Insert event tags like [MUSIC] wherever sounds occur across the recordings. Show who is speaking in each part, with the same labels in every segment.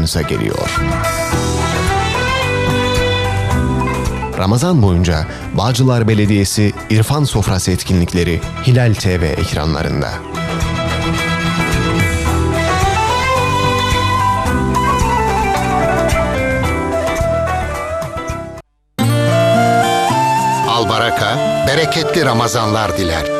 Speaker 1: ekranlarınıza geliyor. Ramazan boyunca Bağcılar Belediyesi İrfan Sofrası etkinlikleri Hilal TV ekranlarında.
Speaker 2: Albaraka, bereketli Ramazanlar diler.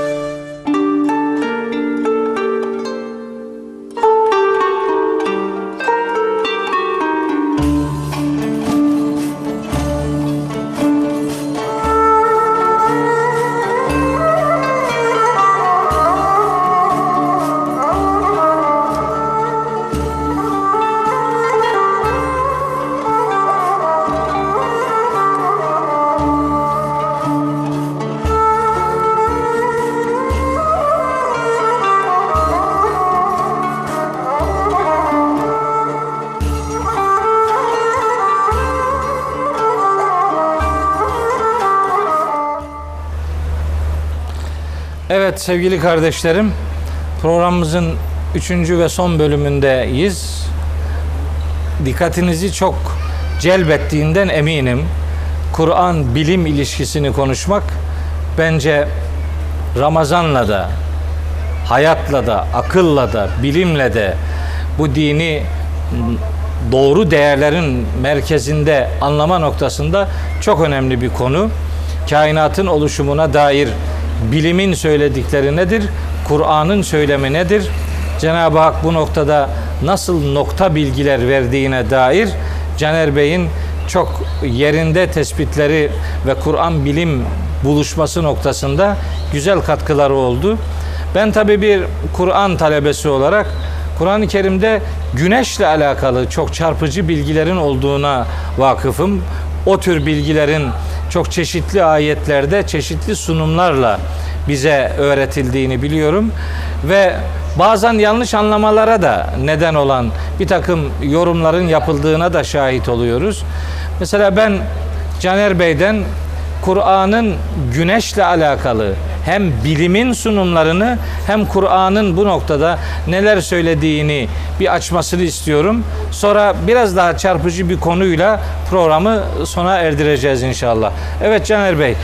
Speaker 3: Evet sevgili kardeşlerim, programımızın üçüncü ve son bölümündeyiz. Dikkatinizi çok celbettiğinden eminim. Kur'an bilim ilişkisini konuşmak bence Ramazan'la da, hayatla da, akılla da, bilimle de bu dini doğru değerlerin merkezinde anlama noktasında çok önemli bir konu. Kainatın oluşumuna dair bilimin söyledikleri nedir? Kur'an'ın söylemi nedir? Cenab-ı Hak bu noktada nasıl nokta bilgiler verdiğine dair Caner Bey'in çok yerinde tespitleri ve Kur'an bilim buluşması noktasında güzel katkıları oldu. Ben tabii bir Kur'an talebesi olarak Kur'an-ı Kerim'de güneşle alakalı çok çarpıcı bilgilerin olduğuna vakıfım. O tür bilgilerin çok çeşitli ayetlerde çeşitli sunumlarla bize öğretildiğini biliyorum ve bazen yanlış anlamalara da neden olan bir takım yorumların yapıldığına da şahit oluyoruz. Mesela ben Caner Bey'den Kur'an'ın güneşle alakalı hem bilimin sunumlarını hem Kur'an'ın bu noktada neler söylediğini bir açmasını istiyorum. Sonra biraz daha çarpıcı bir konuyla programı sona erdireceğiz inşallah. Evet Caner Bey,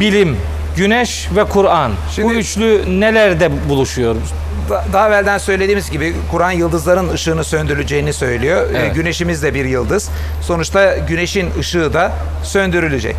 Speaker 3: bilim, güneş ve Kur'an. Bu üçlü nelerde buluşuyor?
Speaker 4: Da- Daha evvelden söylediğimiz gibi Kur'an yıldızların ışığını söndürüleceğini söylüyor. Ee,
Speaker 3: Evet.
Speaker 4: Güneşimiz de bir yıldız. Sonuçta güneşin ışığı da söndürülecek.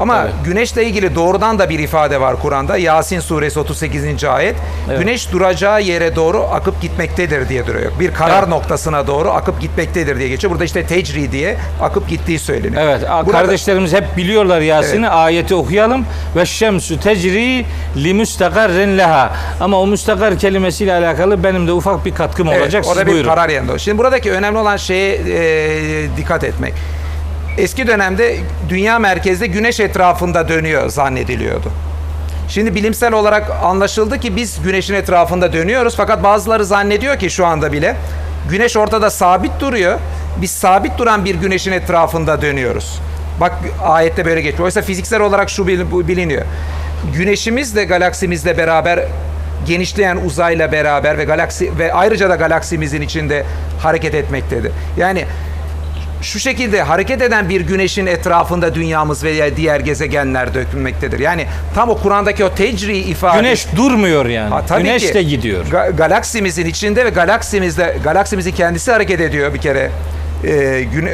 Speaker 4: Ama
Speaker 3: Evet.
Speaker 4: güneşle ilgili doğrudan da bir ifade var Kur'an'da. Yasin suresi 38. ayet.
Speaker 3: Evet.
Speaker 4: Güneş duracağı yere doğru akıp gitmektedir diye duruyor. Bir karar
Speaker 3: Evet.
Speaker 4: noktasına doğru akıp gitmektedir diye geçiyor. Burada işte tecri diye akıp gittiği söyleniyor.
Speaker 3: Evet,
Speaker 4: Burada-
Speaker 3: kardeşlerimiz hep biliyorlar Yasin'i. Ayeti okuyalım. Ve şemsu tecri li müstakarrin leha. Ama o müstakar kelimesiyle alakalı benim de ufak bir katkım
Speaker 4: Evet,
Speaker 3: olacak.
Speaker 4: orada
Speaker 3: Siz
Speaker 4: bir
Speaker 3: buyurun.
Speaker 4: karar yerinde. Şimdi buradaki önemli olan şeye e, dikkat etmek. Eski dönemde dünya merkezde güneş etrafında dönüyor zannediliyordu. Şimdi bilimsel olarak anlaşıldı ki biz güneşin etrafında dönüyoruz fakat bazıları zannediyor ki şu anda bile güneş ortada sabit duruyor. Biz sabit duran bir güneşin etrafında dönüyoruz. Bak ayette böyle geçiyor. Oysa fiziksel olarak şu biliniyor. Güneşimiz de galaksimizle beraber genişleyen uzayla beraber ve galaksi ve ayrıca da galaksimizin içinde hareket etmektedir. Yani şu şekilde hareket eden bir güneşin etrafında dünyamız ve diğer gezegenler dökülmektedir. Yani tam o Kur'an'daki o tecri ifade
Speaker 3: Güneş durmuyor yani.
Speaker 4: Ha, tabii
Speaker 3: Güneş
Speaker 4: ki.
Speaker 3: de gidiyor.
Speaker 4: Ga- galaksimizin içinde ve galaksimizde galaksimizin kendisi hareket ediyor bir kere. Ee, güne,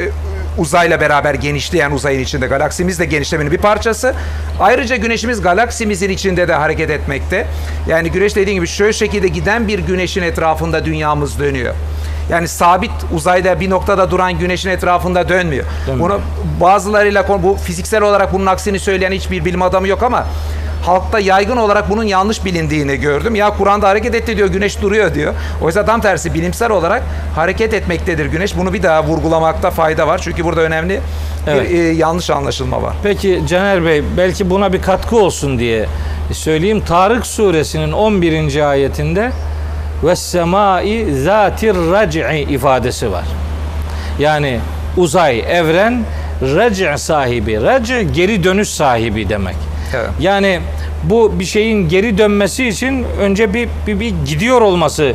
Speaker 4: uzayla beraber genişleyen uzayın içinde galaksimiz de genişlemenin bir parçası. Ayrıca güneşimiz galaksimizin içinde de hareket etmekte. Yani güneş dediğim gibi şöyle şekilde giden bir güneşin etrafında dünyamız dönüyor. Yani sabit uzayda bir noktada duran güneşin etrafında dönmüyor.
Speaker 3: Dönmüyor.
Speaker 4: Bunu bazılarıyla bu fiziksel olarak bunun aksini söyleyen hiçbir bilim adamı yok ama halkta yaygın olarak bunun yanlış bilindiğini gördüm. Ya Kur'an'da hareket etti diyor, güneş duruyor diyor. Oysa tam tersi bilimsel olarak hareket etmektedir güneş. Bunu bir daha vurgulamakta fayda var. Çünkü burada önemli
Speaker 3: Evet.
Speaker 4: bir e, yanlış anlaşılma var.
Speaker 3: Peki Caner Bey belki buna bir katkı olsun diye söyleyeyim. Tarık suresinin 11. ayetinde ve semai zatir rac'i ifadesi var. Yani uzay, evren rac' sahibi. Rac' geri dönüş sahibi demek.
Speaker 4: Evet.
Speaker 3: Yani bu bir şeyin geri dönmesi için önce bir, bir, bir gidiyor olması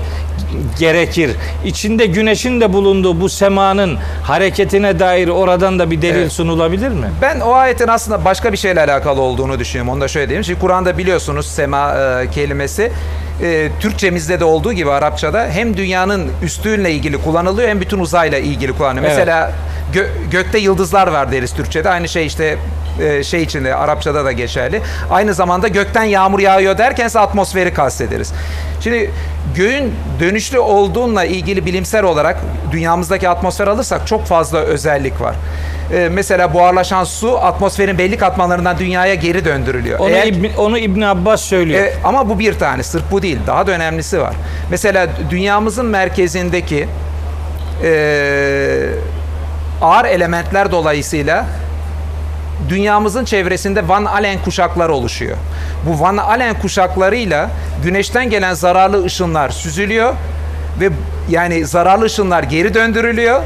Speaker 3: gerekir. İçinde güneşin de bulunduğu bu semanın hareketine dair oradan da bir delil
Speaker 4: Evet.
Speaker 3: sunulabilir mi?
Speaker 4: Ben o ayetin aslında başka bir şeyle alakalı olduğunu düşünüyorum. Onu da şöyle diyeyim. Şimdi Kur'an'da biliyorsunuz sema e, kelimesi e, Türkçemizde de olduğu gibi Arapçada hem dünyanın üstüyle ilgili kullanılıyor hem bütün uzayla ilgili kullanılıyor.
Speaker 3: Evet.
Speaker 4: Mesela gö- gökte yıldızlar var deriz Türkçede. Aynı şey işte e, şey içinde Arapçada da geçerli. Aynı zamanda gökten yağmur yağıyor derken ise atmosferi kastederiz. Şimdi göğün dönüşlü olduğunla ilgili bilimsel olarak dünyamızdaki atmosfer alırsak çok fazla özellik var. E, mesela buharlaşan su atmosferin belli katmanlarından dünyaya geri döndürülüyor.
Speaker 3: Onu,
Speaker 4: Eğer-
Speaker 3: İbn, onu İbn Abbas söylüyor.
Speaker 4: e, ama bu bir tane, sırf bu değil. Daha da önemlisi var. Mesela dünyamızın merkezindeki e, ağır elementler dolayısıyla dünyamızın çevresinde Van Allen kuşakları oluşuyor. Bu Van Allen kuşaklarıyla güneşten gelen zararlı ışınlar süzülüyor ve yani zararlı ışınlar geri döndürülüyor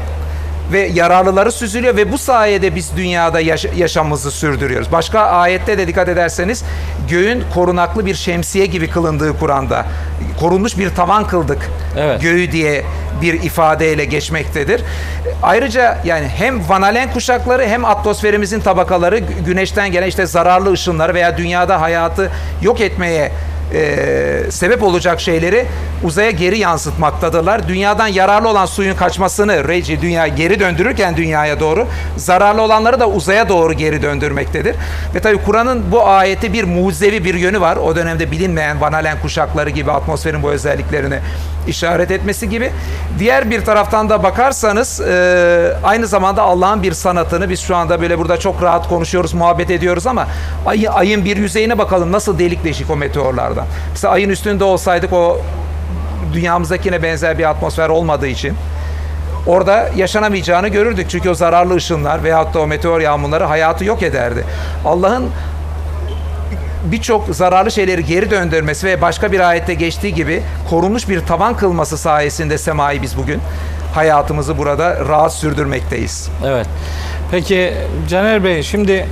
Speaker 4: ve yararlıları süzülüyor ve bu sayede biz dünyada yaş- yaşamımızı sürdürüyoruz. Başka ayette de dikkat ederseniz göğün korunaklı bir şemsiye gibi kılındığı Kur'an'da korunmuş bir tavan kıldık
Speaker 3: Evet.
Speaker 4: göğü diye bir ifadeyle geçmektedir. Ayrıca yani hem vanalen kuşakları hem atmosferimizin tabakaları gü- güneşten gelen işte zararlı ışınları veya dünyada hayatı yok etmeye e, sebep olacak şeyleri uzaya geri yansıtmaktadırlar. Dünyadan yararlı olan suyun kaçmasını reci dünya geri döndürürken dünyaya doğru zararlı olanları da uzaya doğru geri döndürmektedir. Ve tabii Kur'an'ın bu ayeti bir mucizevi bir yönü var. O dönemde bilinmeyen vanalen kuşakları gibi atmosferin bu özelliklerini işaret etmesi gibi. Diğer bir taraftan da bakarsanız e, aynı zamanda Allah'ın bir sanatını biz şu anda böyle burada çok rahat konuşuyoruz, muhabbet ediyoruz ama ay, ayın bir yüzeyine bakalım nasıl delik deşik o meteorlardan. Mesela ayın üstünde olsaydık o dünyamızdakine benzer bir atmosfer olmadığı için orada yaşanamayacağını görürdük. Çünkü o zararlı ışınlar veyahut da o meteor yağmurları hayatı yok ederdi. Allah'ın birçok zararlı şeyleri geri döndürmesi ve başka bir ayette geçtiği gibi korunmuş bir tavan kılması sayesinde semayı biz bugün hayatımızı burada rahat sürdürmekteyiz.
Speaker 3: Evet. Peki Caner Bey şimdi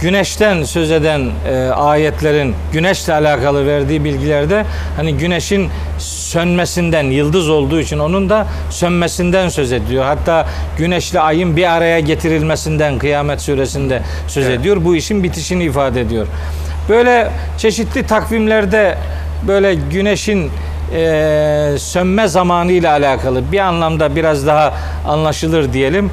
Speaker 3: güneşten söz eden e, ayetlerin güneşle alakalı verdiği bilgilerde hani güneşin sönmesinden yıldız olduğu için onun da sönmesinden söz ediyor. Hatta güneşle ayın bir araya getirilmesinden kıyamet suresinde söz
Speaker 4: Evet.
Speaker 3: ediyor. Bu işin bitişini ifade ediyor. Böyle çeşitli takvimlerde böyle güneşin e, sönme zamanı ile alakalı bir anlamda biraz daha anlaşılır diyelim.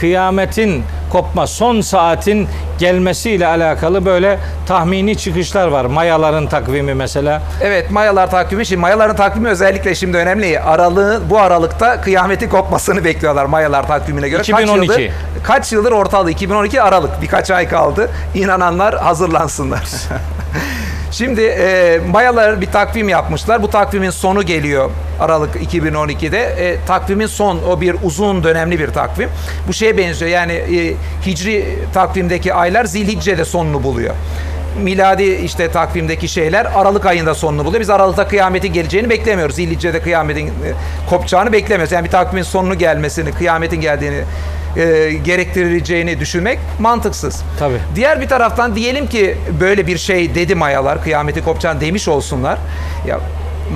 Speaker 3: Kıyametin kopma son saatin gelmesiyle alakalı böyle tahmini çıkışlar var. Mayaların takvimi mesela.
Speaker 4: Evet Mayalar takvimi şimdi Mayaların takvimi özellikle şimdi önemli. Aralığı bu aralıkta kıyametin kopmasını bekliyorlar Mayalar takvimine göre.
Speaker 3: 2012.
Speaker 4: Kaç yıldır, kaç yıldır ortalığı 2012 Aralık birkaç ay kaldı. İnananlar hazırlansınlar. [LAUGHS] Şimdi e, Mayalar bir takvim yapmışlar. Bu takvimin sonu geliyor Aralık 2012'de. E, takvimin son o bir uzun dönemli bir takvim. Bu şeye benziyor. Yani e, Hicri takvimdeki aylar Zilhicce'de sonunu buluyor miladi işte takvimdeki şeyler Aralık ayında sonunu buluyor. Biz Aralık'ta kıyametin geleceğini beklemiyoruz. Zilhicce'de kıyametin e, kopacağını beklemiyoruz. Yani bir takvimin sonunu gelmesini, kıyametin geldiğini e, gerektireceğini düşünmek mantıksız.
Speaker 3: Tabii.
Speaker 4: Diğer bir taraftan diyelim ki böyle bir şey dedi Mayalar, kıyameti kopacağını demiş olsunlar. Ya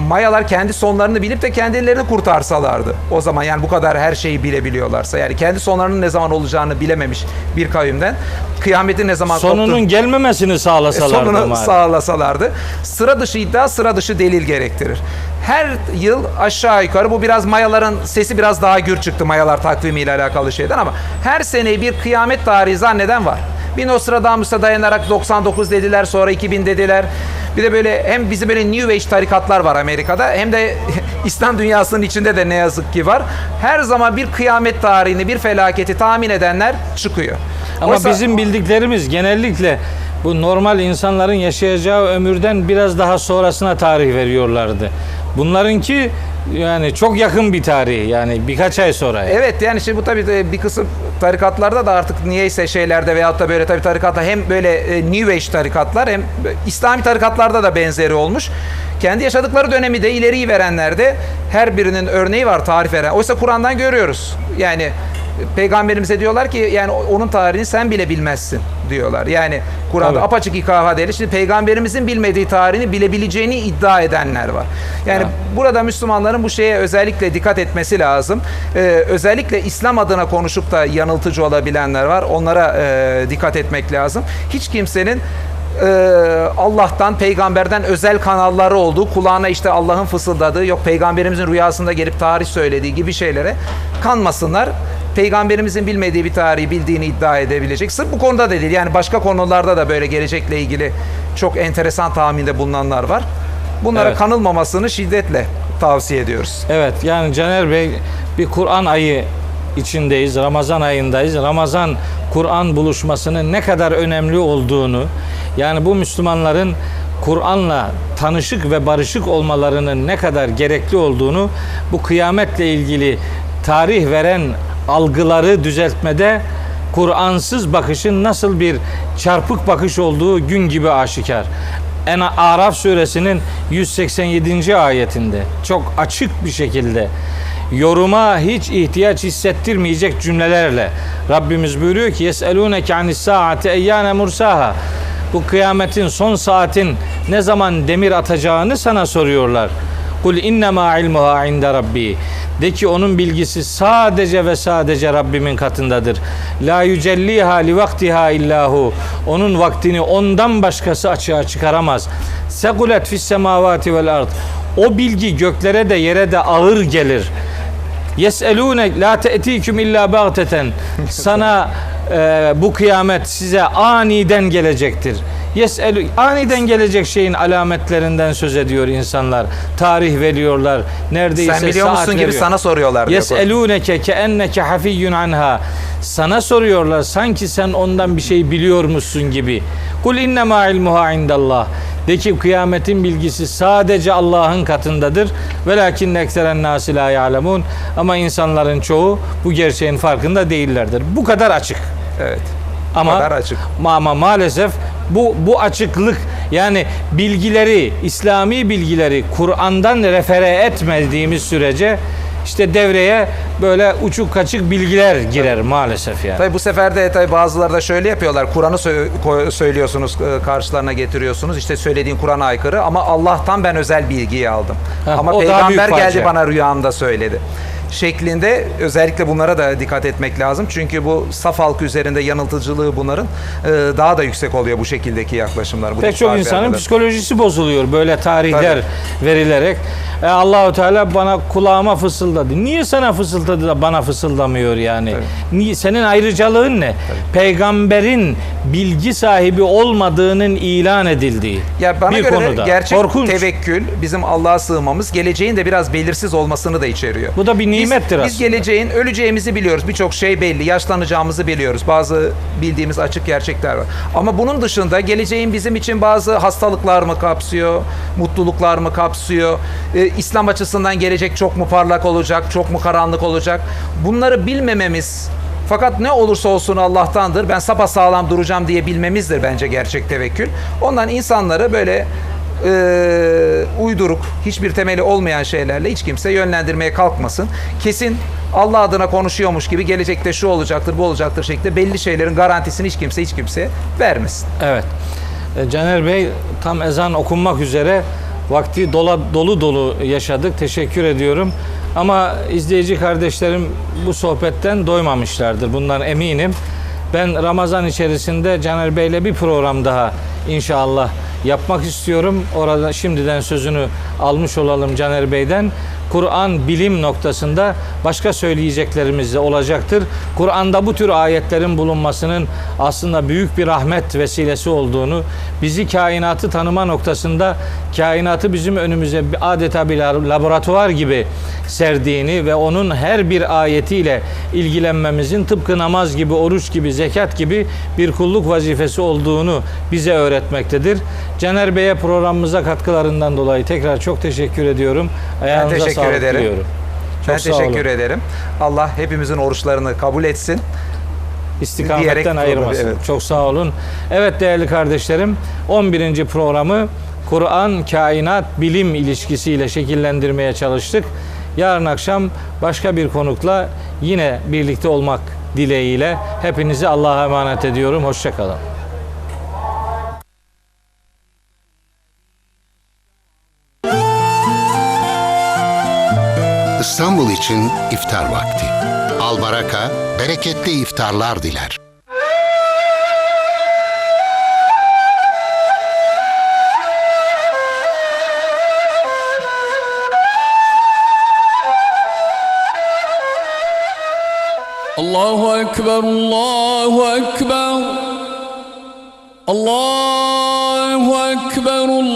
Speaker 4: Mayalar kendi sonlarını bilip de kendilerini kurtarsalardı. O zaman yani bu kadar her şeyi bilebiliyorlarsa yani kendi sonlarının ne zaman olacağını bilememiş bir kavimden kıyametin ne zaman
Speaker 3: Sonunun
Speaker 4: koptuğunu-
Speaker 3: gelmemesini sağlasalardı.
Speaker 4: sonunu
Speaker 3: maalesef.
Speaker 4: sağlasalardı. Sıra dışı iddia sıra dışı delil gerektirir. Her yıl aşağı yukarı bu biraz mayaların sesi biraz daha gür çıktı mayalar takvimiyle alakalı şeyden ama her sene bir kıyamet tarihi zanneden var. Bir Nostradamus'a dayanarak 99 dediler sonra 2000 dediler. Bir de böyle hem bizim böyle New Age tarikatlar var Amerika'da hem de [LAUGHS] İslam dünyasının içinde de ne yazık ki var. Her zaman bir kıyamet tarihini, bir felaketi tahmin edenler çıkıyor.
Speaker 3: Ama
Speaker 4: Oysa-
Speaker 3: bizim bildiklerimiz genellikle bu normal insanların yaşayacağı ömürden biraz daha sonrasına tarih veriyorlardı. Bunlarınki yani çok yakın bir tarih yani birkaç ay sonra. yani.
Speaker 4: Evet yani şimdi bu tabii de bir kısım tarikatlarda da artık niyeyse şeylerde veyahut da böyle tabii tarikatlar hem böyle e, New Age tarikatlar hem İslami tarikatlarda da benzeri olmuş. Kendi yaşadıkları dönemi de ileriyi verenlerde her birinin örneği var tarif veren. Oysa Kur'an'dan görüyoruz. Yani Peygamberimize diyorlar ki yani onun tarihini sen bile bilmezsin diyorlar. Yani Kur'an'da
Speaker 3: Tabii.
Speaker 4: apaçık ikaha değil. Şimdi peygamberimizin bilmediği tarihini bilebileceğini iddia edenler var. Yani
Speaker 3: Ya.
Speaker 4: burada Müslümanların bu şeye özellikle dikkat etmesi lazım. Ee, özellikle İslam adına konuşup da yanıltıcı olabilenler var. Onlara e, dikkat etmek lazım. Hiç kimsenin e, Allah'tan, peygamberden özel kanalları olduğu, kulağına işte Allah'ın fısıldadığı, yok peygamberimizin rüyasında gelip tarih söylediği gibi şeylere kanmasınlar. Peygamberimizin bilmediği bir tarihi bildiğini iddia edebilecek. Sırf bu konuda da değil. Yani başka konularda da böyle gelecekle ilgili çok enteresan tahminde bulunanlar var. Bunlara
Speaker 3: Evet.
Speaker 4: kanılmamasını şiddetle tavsiye ediyoruz.
Speaker 3: Evet yani Caner Bey bir Kur'an ayı içindeyiz. Ramazan ayındayız. Ramazan Kur'an buluşmasının ne kadar önemli olduğunu yani bu Müslümanların Kur'an'la tanışık ve barışık olmalarının ne kadar gerekli olduğunu bu kıyametle ilgili tarih veren algıları düzeltmede Kur'ansız bakışın nasıl bir çarpık bakış olduğu gün gibi aşikar. En Araf suresinin 187. ayetinde çok açık bir şekilde yoruma hiç ihtiyaç hissettirmeyecek cümlelerle Rabbimiz buyuruyor ki yeseluneke anis saati eyyane mursaha bu kıyametin son saatin ne zaman demir atacağını sana soruyorlar. Kul innema ilmuha inde rabbi. De ki onun bilgisi sadece ve sadece Rabbimin katındadır. La yücelliha li vaktiha illahu. Onun vaktini ondan başkası açığa çıkaramaz. Segulet fis semavati vel ard. O bilgi göklere de yere de ağır gelir. Yeselune la te'tiküm illa bagteten. Sana e, bu kıyamet size aniden gelecektir. Yeselu aniden gelecek şeyin alametlerinden söz ediyor insanlar. Tarih veriyorlar. Neredeyse
Speaker 4: Sen biliyor musun gibi
Speaker 3: veriyor.
Speaker 4: sana soruyorlar.
Speaker 3: Yeselûneke ke enneke hafiyyun anha. Sana soruyorlar sanki sen ondan bir şey biliyormuşsun gibi. Kul innema ilmuha indallah. De ki kıyametin bilgisi sadece Allah'ın katındadır. Velakin ekseren nasi la ya'lemun. Ama insanların çoğu bu gerçeğin farkında değillerdir. Bu kadar açık.
Speaker 4: Evet.
Speaker 3: Ama
Speaker 4: kadar açık.
Speaker 3: ma- ama maalesef bu bu açıklık yani bilgileri, İslami bilgileri Kur'an'dan refere etmediğimiz sürece işte devreye böyle uçuk kaçık bilgiler girer maalesef yani.
Speaker 4: Tabi bu sefer de tabi bazıları da şöyle yapıyorlar. Kur'an'ı sö- söylüyorsunuz, e, karşılarına getiriyorsunuz. İşte söylediğin Kur'an'a aykırı ama Allah'tan ben özel bilgiyi aldım.
Speaker 3: Heh,
Speaker 4: ama peygamber geldi bana rüyamda söyledi. Şeklinde özellikle bunlara da dikkat etmek lazım. Çünkü bu saf halkı üzerinde yanıltıcılığı bunların e, daha da yüksek oluyor bu şekildeki yaklaşımlar. Bu
Speaker 3: Pek çok insanın
Speaker 4: vermeler.
Speaker 3: psikolojisi bozuluyor böyle tarihler verilerek. E, Allahu Teala bana kulağıma fısıldadı. Niye sana fısıldadı da bana fısıldamıyor yani? Niye senin ayrıcalığın ne? Peygamberin bilgi sahibi olmadığının ilan edildiği
Speaker 4: Ya bana
Speaker 3: bir
Speaker 4: göre
Speaker 3: konuda.
Speaker 4: gerçek
Speaker 3: Korkunç.
Speaker 4: tevekkül bizim Allah'a sığmamız geleceğin de biraz belirsiz olmasını da içeriyor.
Speaker 3: Bu da bir nimettir
Speaker 4: biz,
Speaker 3: aslında.
Speaker 4: Biz geleceğin öleceğimizi biliyoruz. Birçok şey belli. Yaşlanacağımızı biliyoruz. Bazı bildiğimiz açık gerçekler var. Ama bunun dışında geleceğin bizim için bazı hastalıklar mı kapsıyor? Mutluluklar mı kapsıyor? Ee, İslam açısından gelecek çok mu parlak olacak? Çok mu karanlık olacak? Bunları bilmememiz fakat ne olursa olsun Allah'tandır. Ben sapa sağlam duracağım diye bilmemizdir bence gerçek tevekkül. Ondan insanları böyle e, uyduruk, hiçbir temeli olmayan şeylerle hiç kimse yönlendirmeye kalkmasın. Kesin Allah adına konuşuyormuş gibi gelecekte şu olacaktır, bu olacaktır şeklinde belli şeylerin garantisini hiç kimse hiç kimseye vermesin.
Speaker 3: Evet. E, Caner Bey tam ezan okunmak üzere vakti dola, dolu dolu yaşadık. Teşekkür ediyorum. Ama izleyici kardeşlerim bu sohbetten doymamışlardır. Bundan eminim. Ben Ramazan içerisinde Caner Bey'le bir program daha inşallah yapmak istiyorum. Orada şimdiden sözünü almış olalım Caner Bey'den. Kur'an bilim noktasında başka söyleyeceklerimiz de olacaktır. Kur'an'da bu tür ayetlerin bulunmasının aslında büyük bir rahmet vesilesi olduğunu, bizi kainatı tanıma noktasında kainatı bizim önümüze adeta bir laboratuvar gibi serdiğini ve onun her bir ayetiyle ilgilenmemizin tıpkı namaz gibi, oruç gibi, zekat gibi bir kulluk vazifesi olduğunu bize öğretmektedir. Caner Bey'e programımıza katkılarından dolayı tekrar çok teşekkür ediyorum. Ayağınıza
Speaker 4: teşekkür
Speaker 3: sağlık
Speaker 4: ederim.
Speaker 3: diliyorum.
Speaker 4: ben
Speaker 3: Çok sağ
Speaker 4: teşekkür
Speaker 3: olun.
Speaker 4: ederim. Allah hepimizin oruçlarını kabul etsin.
Speaker 3: İstikametten ayırmasın.
Speaker 4: evet.
Speaker 3: Çok sağ olun. Evet değerli kardeşlerim 11. programı Kur'an, kainat, bilim ilişkisiyle şekillendirmeye çalıştık. Yarın akşam başka bir konukla yine birlikte olmak dileğiyle hepinizi Allah'a emanet ediyorum. Hoşçakalın.
Speaker 2: İstanbul için iftar vakti. Albaraka bereketli iftarlar diler.
Speaker 5: Allahu Ekber, Allahu Ekber. Allahu Ekber, Allahu